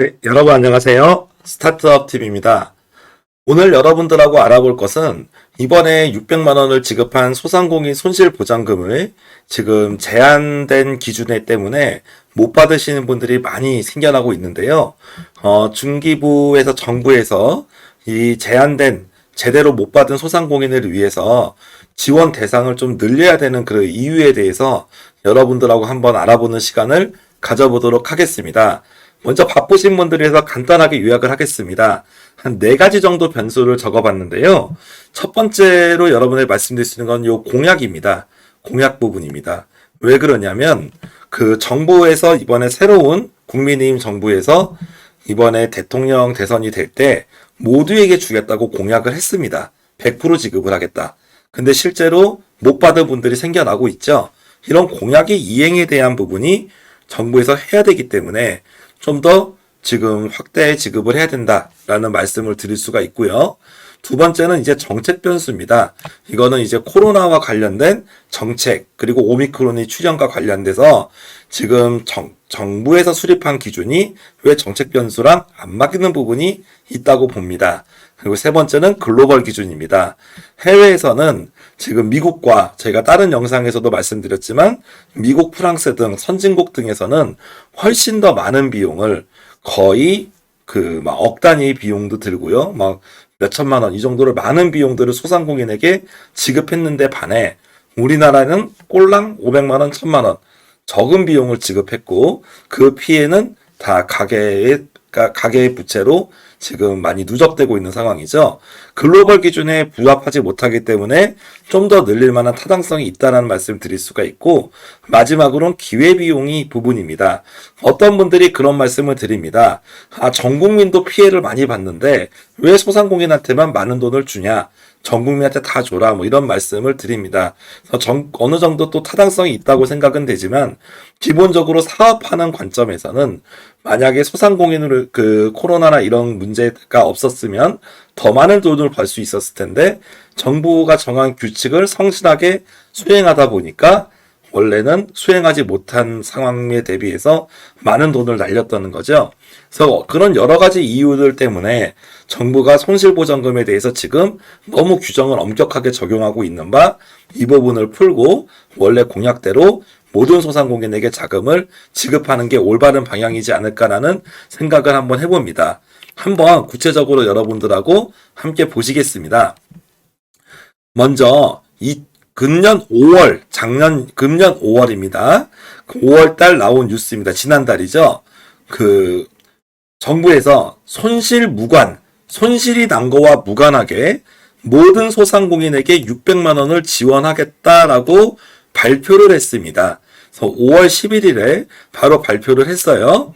네, 여러분 안녕하세요. 스타트업 TV입니다. 오늘 여러분들하고 알아볼 것은 이번에 600만 원을 지급한 소상공인 손실 보장금을 지금 제한된 기준에 때문에 못 받으시는 분들이 많이 생겨나고 있는데요. 어, 중기부에서 정부에서 이 제한된 제대로 못 받은 소상공인을 위해서 지원 대상을 좀 늘려야 되는 그 이유에 대해서 여러분들하고 한번 알아보는 시간을 가져보도록 하겠습니다. 먼저 바쁘신 분들을 위해서 간단하게 요약을 하겠습니다. 한 네 가지 정도 변수를 적어봤는데요. 첫 번째로 여러분에게 말씀드릴 수 있는 건 요 공약입니다. 공약 부분입니다. 왜 그러냐면 그 정부에서 이번에 새로운 국민의힘 정부에서 이번에 대통령 대선이 될 때 모두에게 주겠다고 공약을 했습니다. 100% 지급을 하겠다. 근데 실제로 못 받은 분들이 생겨나고 있죠. 이런 공약의 이행에 대한 부분이 정부에서 해야 되기 때문에 좀 더 지금 확대 지급을 해야 된다라는 말씀을 드릴 수가 있고요. 두 번째는 이제 정책 변수입니다. 이거는 이제 코로나와 관련된 정책 그리고 오미크론이 출현과 관련돼서 지금 정, 정부에서 수립한 기준이 왜 정책 변수랑 안 맞는 부분이 있다고 봅니다. 그리고 세 번째는 글로벌 기준입니다. 해외에서는 지금 미국과 제가 다른 영상에서도 말씀드렸지만 미국, 프랑스 등 선진국 등에서는 훨씬 더 많은 비용을 거의 그 막 억 단위 비용도 들고요. 막 몇천만 원 이 정도를 많은 비용들을 소상공인에게 지급했는데 반해 우리나라는 꼴랑 500만 원, 1000만 원 적은 비용을 지급했고 그 피해는 다 가게의 가- 가계의 부채로 지금 많이 누적되고 있는 상황이죠. 글로벌 기준에 부합하지 못하기 때문에 좀 더 늘릴 만한 타당성이 있다는 말씀을 드릴 수가 있고 마지막으로는 기회 비용이 부분입니다. 어떤 분들이 그런 말씀을 드립니다. 아, 전 국민도 피해를 많이 봤는데 왜 소상공인한테만 많은 돈을 주냐? 전 국민한테 다 줘라 뭐 이런 말씀을 드립니다. 정- 어느 정도 또 타당성이 있다고 생각은 되지만 기본적으로 사업하는 관점에서는 만약에 소상공인으로 그 코로나나 이런 문제가 없었으면 더 많은 돈을 벌 수 있었을 텐데 정부가 정한 규칙을 성실하게 수행하다 보니까 원래는 수행하지 못한 상황에 대비해서 많은 돈을 날렸다는 거죠. 그래서 그런 여러 가지 이유들 때문에 정부가 손실보전금에 대해서 지금 너무 규정을 엄격하게 적용하고 있는 바 이 부분을 풀고 원래 공약대로 모든 소상공인에게 자금을 지급하는 게 올바른 방향이지 않을까라는 생각을 한번 해봅니다. 한번 구체적으로 여러분들하고 함께 보시겠습니다. 먼저 이 금년 5월, 작년 금년 5월입니다. 5월 달 나온 뉴스입니다. 지난달이죠. 그 정부에서 손실 무관, 손실이 난 거와 무관하게 모든 소상공인에게 600만 원을 지원하겠다라고 발표를 했습니다. 그래서 5월 11일에 바로 발표를 했어요.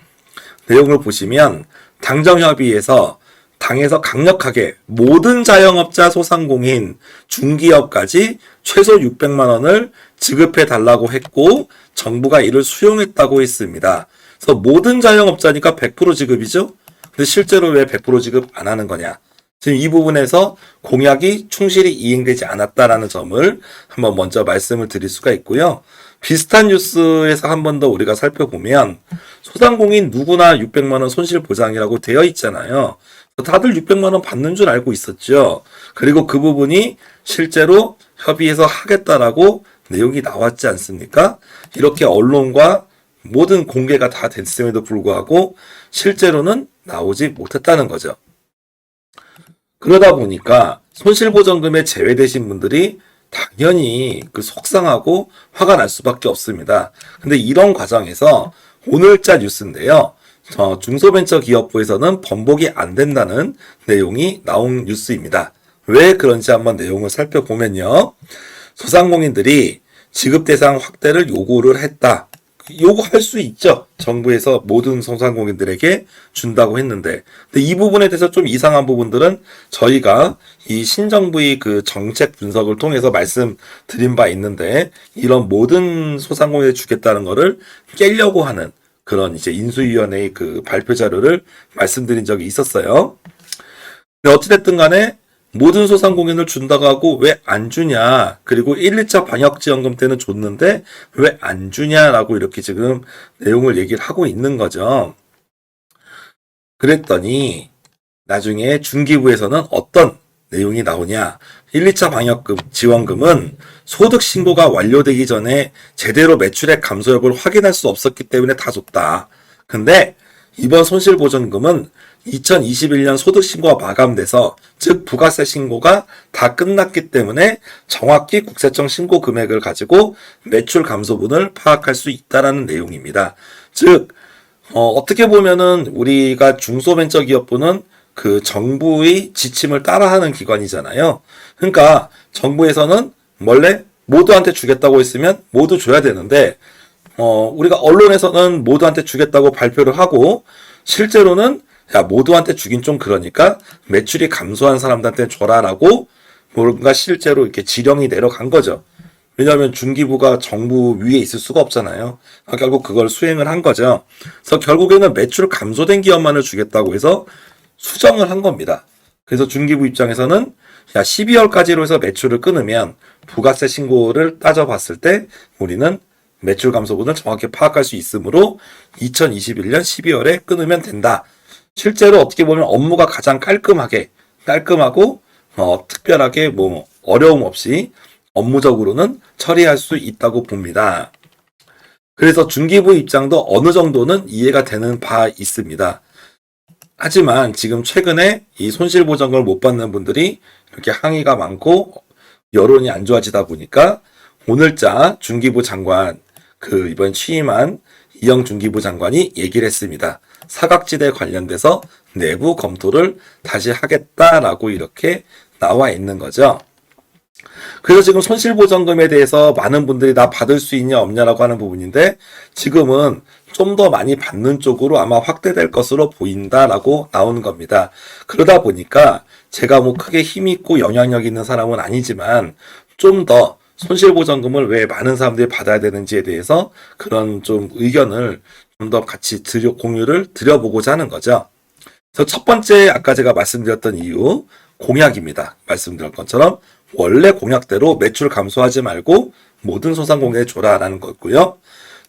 내용을 보시면 당정협의에서 당에서 강력하게 모든 자영업자 소상공인 중기업까지 최소 600만 원을 지급해 달라고 했고 정부가 이를 수용했다고 했습니다. 그래서 모든 자영업자니까 100% 지급이죠. 근데 실제로 왜 100% 지급 안 하는 거냐? 지금 이 부분에서 공약이 충실히 이행되지 않았다라는 점을 한번 먼저 말씀을 드릴 수가 있고요. 비슷한 뉴스에서 한 번 더 우리가 살펴보면 소상공인 누구나 600만 원 손실 보장이라고 되어 있잖아요. 다들 600만 원 받는 줄 알고 있었죠. 그리고 그 부분이 실제로 협의해서 하겠다라고 내용이 나왔지 않습니까? 이렇게 언론과 모든 공개가 다 됐음에도 불구하고 실제로는 나오지 못했다는 거죠. 그러다 보니까 손실보전금에 제외되신 분들이 당연히 그 속상하고 화가 날 수밖에 없습니다. 근데 이런 과정에서 오늘자 뉴스인데요. 어, 중소벤처기업부에서는 번복이 안 된다는 내용이 나온 뉴스입니다. 왜 그런지 한번 내용을 살펴보면요. 소상공인들이 지급 대상 확대를 요구를 했다. 요구할 수 있죠. 정부에서 모든 소상공인들에게 준다고 했는데. 근데 이 부분에 대해서 좀 이상한 부분들은 저희가 이 신정부의 그 정책 분석을 통해서 말씀드린 바 있는데, 이런 모든 소상공인에 주겠다는 거를 깨려고 하는 그런 이제 인수위원회의 그 발표 자료를 말씀드린 적이 있었어요. 근데 어찌됐든 간에 모든 소상공인을 준다고 하고 왜 안 주냐. 그리고 1, 2차 방역지원금 때는 줬는데 왜 안 주냐라고 이렇게 지금 내용을 얘기를 하고 있는 거죠. 그랬더니 나중에 중기부에서는 어떤 내용이 나오냐. 1, 2차 방역금 지원금은 소득 신고가 완료되기 전에 제대로 매출액 감소 여부를 확인할 수 없었기 때문에 다 줬다. 근데 이번 손실 보전금은 2021년 소득 신고가 마감돼서 즉 부가세 신고가 다 끝났기 때문에 정확히 국세청 신고 금액을 가지고 매출 감소분을 파악할 수 있다라는 내용입니다. 즉 어, 떻게 보면은 우리가 중소벤처기업부는 그 정부의 지침을 따라하는 기관이잖아요. 그러니까 정부에서는 원래 모두한테 주겠다고 했으면 모두 줘야 되는데 어, 우리가 언론에서는 모두한테 주겠다고 발표를 하고 실제로는 야 모두한테 주긴 좀 그러니까 매출이 감소한 사람들한테 줘라라고 뭔가 실제로 이렇게 지령이 내려간 거죠. 왜냐하면 중기부가 정부 위에 있을 수가 없잖아요. 그러니까 결국 그걸 수행을 한 거죠. 그래서 결국에는 매출 감소된 기업만을 주겠다고 해서 수정을 한 겁니다. 그래서 중기부 입장에서는 야 12월까지로 해서 매출을 끊으면 부가세 신고를 따져봤을 때 우리는 매출 감소분을 정확히 파악할 수 있으므로 2021년 12월에 끊으면 된다. 실제로 어떻게 보면 업무가 가장 깔끔하게 깔끔하고 어, 특별하게 뭐 어려움 없이 업무적으로는 처리할 수 있다고 봅니다. 그래서 중기부 입장도 어느 정도는 이해가 되는 바 있습니다. 하지만 지금 최근에 이 손실보전금을 못 받는 분들이 이렇게 항의가 많고 여론이 안 좋아지다 보니까 오늘자 중기부 장관 그 이번 취임한 이영 중기부 장관이 얘기를 했습니다. 사각지대 관련돼서 내부 검토를 다시 하겠다라고 이렇게 나와 있는 거죠. 그래서 지금 손실보전금에 대해서 많은 분들이 나 받을 수 있냐 없냐라고 하는 부분인데 지금은 좀 더 많이 받는 쪽으로 아마 확대될 것으로 보인다라고 나오는 겁니다. 그러다 보니까 제가 뭐 크게 힘 있고 영향력 있는 사람은 아니지만 좀더 손실보전금을 왜 많은 사람들이 받아야 되는지에 대해서 그런 좀 의견을 좀 더 같이 드려, 공유를 드려보고자 하는 거죠. 그래서 첫 번째 아까 제가 말씀드렸던 이유 공약입니다. 말씀드린 것처럼 원래 공약대로 매출 감소하지 말고 모든 소상공인에 줘라라는 거고요.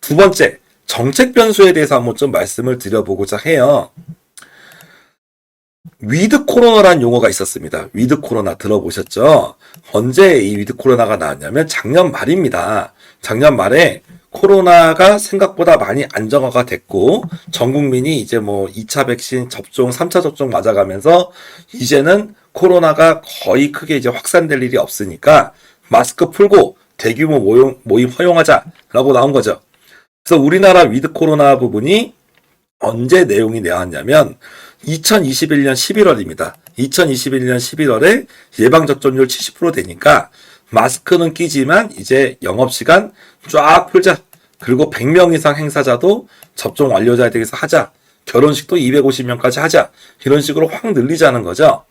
두 번째 정책 변수에 대해서 한번 좀 말씀을 드려보고자 해요. 위드 코로나라는 용어가 있었습니다. 위드 코로나 들어보셨죠? 언제 이 위드 코로나가 나왔냐면 작년 말입니다. 작년 말에 코로나가 생각보다 많이 안정화가 됐고 전 국민이 이제 뭐 2차 백신 접종, 3차 접종 맞아가면서 이제는 코로나가 거의 크게 이제 확산될 일이 없으니까 마스크 풀고 대규모 모임, 모임 허용하자라고 나온 거죠. 그래서 우리나라 위드 코로나 부분이 언제 내용이 나왔냐면 2021년 11월입니다. 2021년 11월에 예방접종률 70% 되니까 마스크는 끼지만 이제 영업시간 쫙 풀자. 그리고 100명 이상 행사자도 접종 완료자에 대해서 하자. 결혼식도 250명까지 하자. 이런 식으로 확 늘리자는 거죠.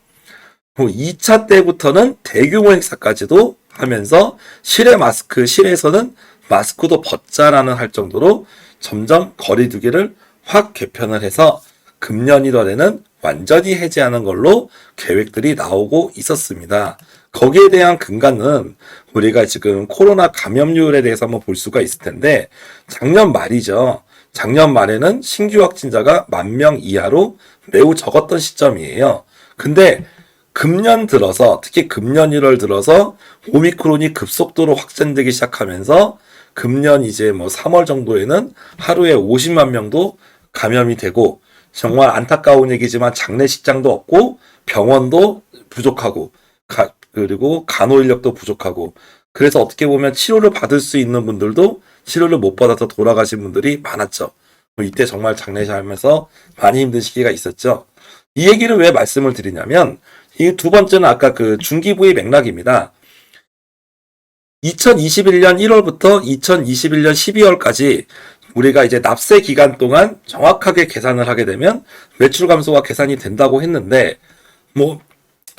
2차 때부터는 대규모 행사까지도 하면서 실외 마스크, 실외에서는 마스크도 벗자라는 할 정도로 점점 거리두기를 확 개편을 해서 금년 1월에는 완전히 해제하는 걸로 계획들이 나오고 있었습니다. 거기에 대한 근간은 우리가 지금 코로나 감염률에 대해서 한번 볼 수가 있을 텐데 작년 말이죠. 작년 말에는 신규 확진자가 만 명 이하로 매우 적었던 시점이에요. 근데 금년 들어서 특히 금년 1월 들어서 오미크론이 급속도로 확산되기 시작하면서 금년 이제 뭐 3월 정도에는 하루에 50만 명도 감염이 되고 정말 안타까운 얘기지만 장례식장도 없고 병원도 부족하고 가, 그리고 간호 인력도 부족하고 그래서 어떻게 보면 치료를 받을 수 있는 분들도 치료를 못 받아서 돌아가신 분들이 많았죠. 뭐 이때 정말 장례식 하면서 많이 힘든 시기가 있었죠. 이 얘기를 왜 말씀을 드리냐면 이 두 번째는 아까 그 중기부의 맥락입니다. 2021년 1월부터 2021년 12월까지 우리가 이제 납세 기간 동안 정확하게 계산을 하게 되면 매출 감소가 계산이 된다고 했는데 뭐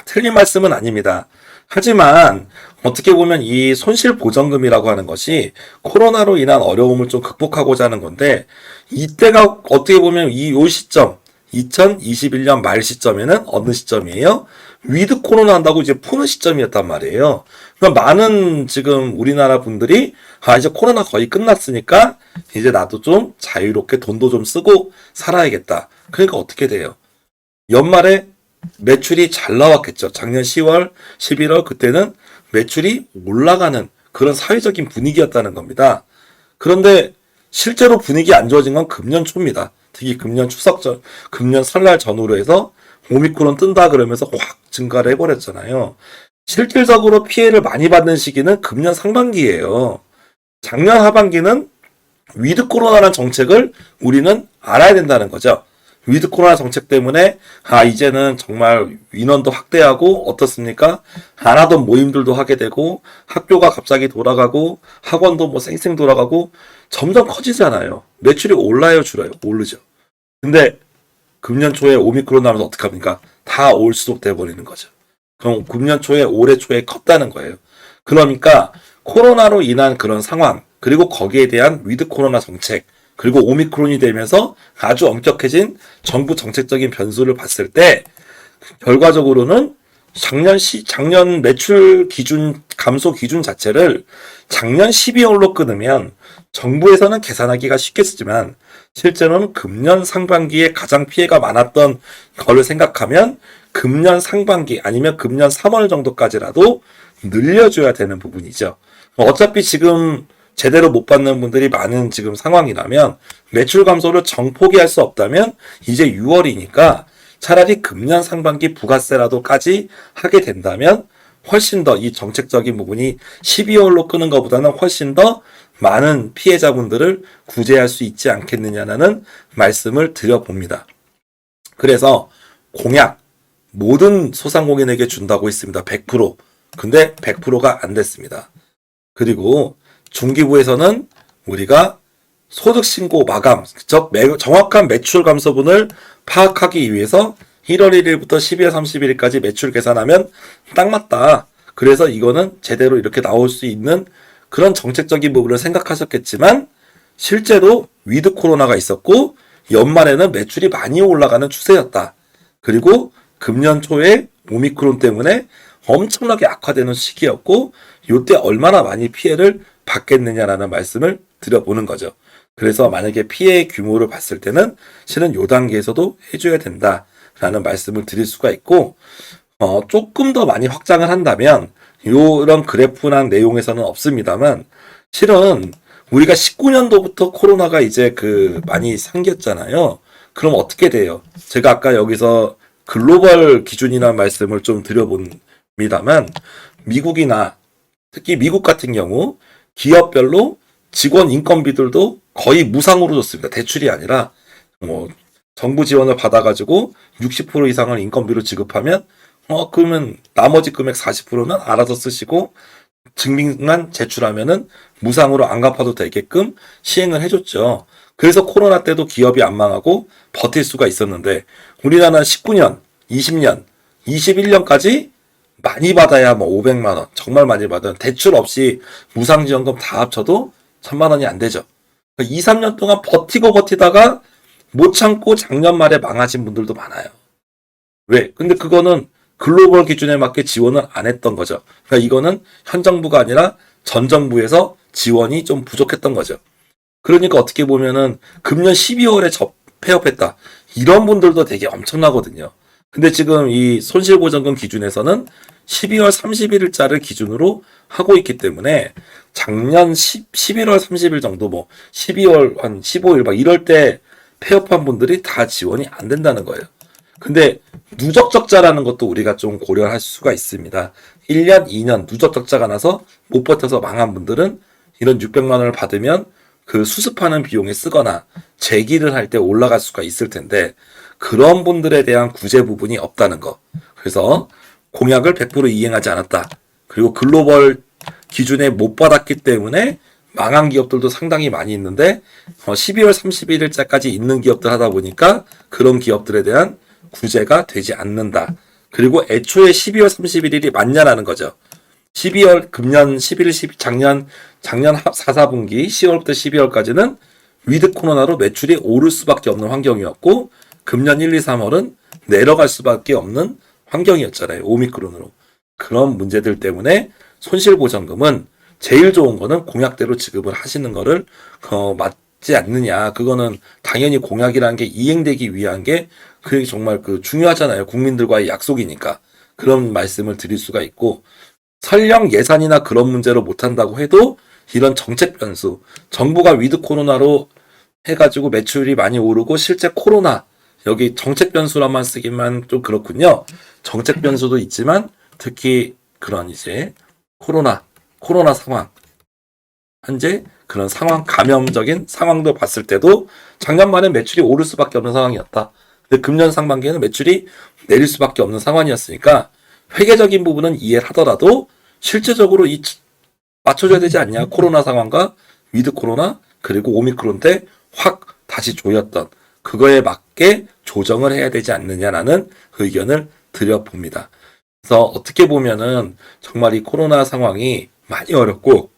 틀린 말씀은 아닙니다. 하지만 어떻게 보면 이 손실 보전금이라고 하는 것이 코로나로 인한 어려움을 좀 극복하고자 하는 건데 이때가 어떻게 보면 이 요 시점 2021년 말 시점에는 어느 시점이에요? 위드 코로나 한다고 이제 푸는 시점이었단 말이에요. 그러니까 많은 지금 우리나라 분들이 아 이제 코로나 거의 끝났으니까 이제 나도 좀 자유롭게 돈도 좀 쓰고 살아야겠다. 그러니까 어떻게 돼요? 연말에 매출이 잘 나왔겠죠. 작년 10월, 11월 그때는 매출이 올라가는 그런 사회적인 분위기였다는 겁니다. 그런데 실제로 분위기 안 좋아진 건 금년 초입니다. 특히 금년 추석 전, 금년 설날 전후로 해서 오미크론 뜬다 그러면서 확 증가를 해버렸잖아요. 실질적으로 피해를 많이 받는 시기는 금년 상반기예요. 작년 하반기는 위드 코로나라는 정책을 우리는 알아야 된다는 거죠. 위드 코로나 정책 때문에 아 이제는 정말 인원도 확대하고 어떻습니까? 안 하던 모임들도 하게 되고 학교가 갑자기 돌아가고 학원도 뭐 쌩쌩 돌아가고 점점 커지잖아요. 매출이 올라요, 줄어요? 오르죠. 근데 금년 초에 오미크론 나면서 어떡합니까? 다 올수록 돼버리는 거죠. 그럼 금년 초에 올해 초에 컸다는 거예요. 그러니까 코로나로 인한 그런 상황 그리고 거기에 대한 위드 코로나 정책 그리고 오미크론이 되면서 아주 엄격해진 정부 정책적인 변수를 봤을 때 결과적으로는 작년 시 작년 매출 기준 감소 기준 자체를 작년 12월로 끊으면 정부에서는 계산하기가 쉽겠지만 실제로는 금년 상반기에 가장 피해가 많았던 거를 생각하면 금년 상반기 아니면 금년 3월 정도까지라도 늘려줘야 되는 부분이죠. 어차피 지금 제대로 못 받는 분들이 많은 지금 상황이라면 매출 감소를 정포기 할 수 없다면 이제 6월이니까 차라리 금년 상반기 부가세라도까지 하게 된다면 훨씬 더 이 정책적인 부분이 12월로 끄는 것보다는 훨씬 더 많은 피해자분들을 구제할 수 있지 않겠느냐는 말씀을 드려봅니다. 그래서 공약 모든 소상공인에게 준다고 했습니다. 100%. 근데 100%가 안 됐습니다. 그리고 중기부에서는 우리가 소득신고 마감, 즉 매- 정확한 매출 감소분을 파악하기 위해서 1월 1일부터 12월 31일까지 매출 계산하면 딱 맞다. 그래서 이거는 제대로 이렇게 나올 수 있는 그런 정책적인 부분을 생각하셨겠지만 실제로 위드 코로나가 있었고 연말에는 매출이 많이 올라가는 추세였다. 그리고 금년 초에 오미크론 때문에 엄청나게 악화되는 시기였고 요때 얼마나 많이 피해를 받겠느냐라는 말씀을 드려보는 거죠. 그래서 만약에 피해의 규모를 봤을 때는 실은 요 단계에서도 해줘야 된다라는 말씀을 드릴 수가 있고 어, 조금 더 많이 확장을 한다면 요런 그래프나 내용에서는 없습니다만 실은 우리가 19년도부터 코로나가 이제 그 많이 생겼잖아요. 그럼 어떻게 돼요? 제가 아까 여기서 글로벌 기준이라는 말씀을 좀 드려봅니다만 미국이나 특히 미국 같은 경우 기업별로 직원 인건비들도 거의 무상으로 줬습니다. 대출이 아니라 뭐 정부 지원을 받아가지고 60% 이상을 인건비로 지급하면 어 그러면 나머지 금액 40%는 알아서 쓰시고 증빙만 제출하면은 무상으로 안 갚아도 되게끔 시행을 해줬죠. 그래서 코로나 때도 기업이 안 망하고 버틸 수가 있었는데 우리나라는 19년, 20년, 21년까지 많이 받아야 뭐 500만 원, 정말 많이 받은 대출 없이 무상 지원금 다 합쳐도 1000만 원이 안 되죠. 2, 3년 동안 버티고 버티다가 못 참고 작년 말에 망하신 분들도 많아요. 왜? 근데 그거는 글로벌 기준에 맞게 지원을 안 했던 거죠. 그러니까 이거는 현 정부가 아니라 전 정부에서 지원이 좀 부족했던 거죠. 그러니까 어떻게 보면은 금년 12월에 접 폐업했다. 이런 분들도 되게 엄청나거든요. 근데 지금 이 손실보전금 기준에서는 12월 31일자를 기준으로 하고 있기 때문에 작년 10, 11월 30일 정도 뭐 12월 한 15일 막 이럴 때 폐업한 분들이 다 지원이 안 된다는 거예요. 근데 누적 적자라는 것도 우리가 좀 고려할 수가 있습니다. 1년, 2년 누적 적자가 나서 못 버텨서 망한 분들은 이런 600만 원을 받으면 그 수습하는 비용에 쓰거나 재기를 할 때 올라갈 수가 있을 텐데 그런 분들에 대한 구제 부분이 없다는 거. 그래서 공약을 100% 이행하지 않았다. 그리고 글로벌 기준에 못 받았기 때문에 망한 기업들도 상당히 많이 있는데 어, 12월 31일자까지 있는 기업들 하다 보니까 그런 기업들에 대한 구제가 되지 않는다. 그리고 애초에 12월 31일이 맞냐라는 거죠. 12월 금년 11일 10 작년 작년 4, 4분기 10월부터 12월까지는 위드 코로나로 매출이 오를 수밖에 없는 환경이었고 금년 1, 2, 3월은 내려갈 수밖에 없는 환경이었잖아요. 오미크론으로. 그런 문제들 때문에 손실보전금은 제일 좋은 거는 공약대로 지급을 하시는 거를 어, 맞지 않느냐. 그거는 당연히 공약이라는 게 이행되기 위한 게 그게 정말 그 중요하잖아요. 국민들과의 약속이니까. 그런 말씀을 드릴 수가 있고, 설령 예산이나 그런 문제로 못한다고 해도 이런 정책 변수, 정부가 위드 코로나로 해가지고 매출이 많이 오르고 실제 코로나, 여기 정책 변수로만 쓰기만 좀 그렇군요. 정책 변수도 있지만 특히 그런 이제 코로나, 코로나 상황, 현재 그런 상황, 감염적인 상황도 봤을 때도 작년만에 매출이 오를 수밖에 없는 상황이었다. 근데 금년 상반기에는 매출이 내릴 수밖에 없는 상황이었으니까 회계적인 부분은 이해를 하더라도 실제적으로 이 맞춰줘야 되지 않냐 코로나 상황과 위드 코로나 그리고 오미크론 때 확 다시 조였던 그거에 맞게 조정을 해야 되지 않느냐라는 의견을 드려봅니다. 그래서 어떻게 보면은 정말 이 코로나 상황이 많이 어렵고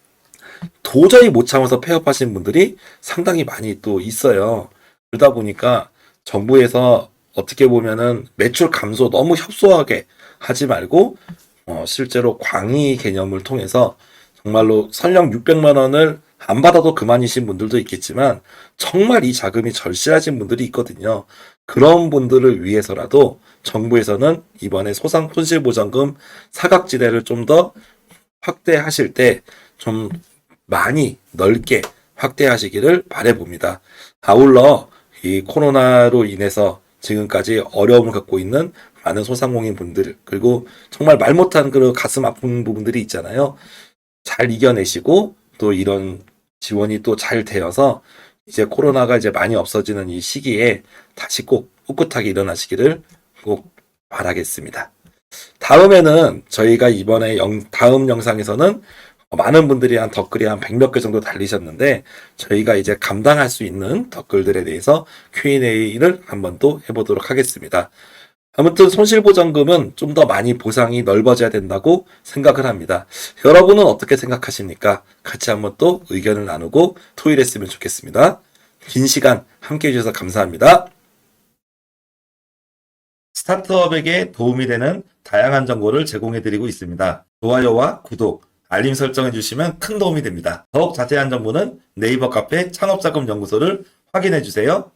도저히 못 참아서 폐업하신 분들이 상당히 많이 또 있어요. 그러다 보니까 정부에서 어떻게 보면은 매출 감소 너무 협소하게 하지 말고 어, 실제로 광의 개념을 통해서 정말로 설령 600만 원을 안 받아도 그만이신 분들도 있겠지만 정말 이 자금이 절실하신 분들이 있거든요. 그런 분들을 위해서라도 정부에서는 이번에 소상 손실보장금 사각지대를 좀 더 확대하실 때 좀 많이 넓게 확대하시기를 바래봅니다. 아울러 이 코로나로 인해서 지금까지 어려움을 갖고 있는 많은 소상공인 분들 그리고 정말 말 못한 그런 가슴 아픈 부분들이 있잖아요. 잘 이겨내시고 또 이런 지원이 또 잘 되어서 이제 코로나가 이제 많이 없어지는 이 시기에 다시 꼭 꿋꿋하게 일어나시기를 꼭 바라겠습니다. 다음에는 저희가 이번에 영, 다음 영상에서는 많은 분들이 한 댓글이 한 100몇 개 정도 달리셨는데 저희가 이제 감당할 수 있는 댓글들에 대해서 Q&A를 한번 또 해보도록 하겠습니다. 아무튼 손실보장금은 좀 더 많이 보상이 넓어져야 된다고 생각을 합니다. 여러분은 어떻게 생각하십니까? 같이 한번 또 의견을 나누고 토의했으면 좋겠습니다. 긴 시간 함께 해주셔서 감사합니다. 스타트업에게 도움이 되는 다양한 정보를 제공해드리고 있습니다. 좋아요와 구독, 알림 설정해주시면 큰 도움이 됩니다. 더욱 자세한 정보는 네이버 카페 창업자금 연구소를 확인해주세요.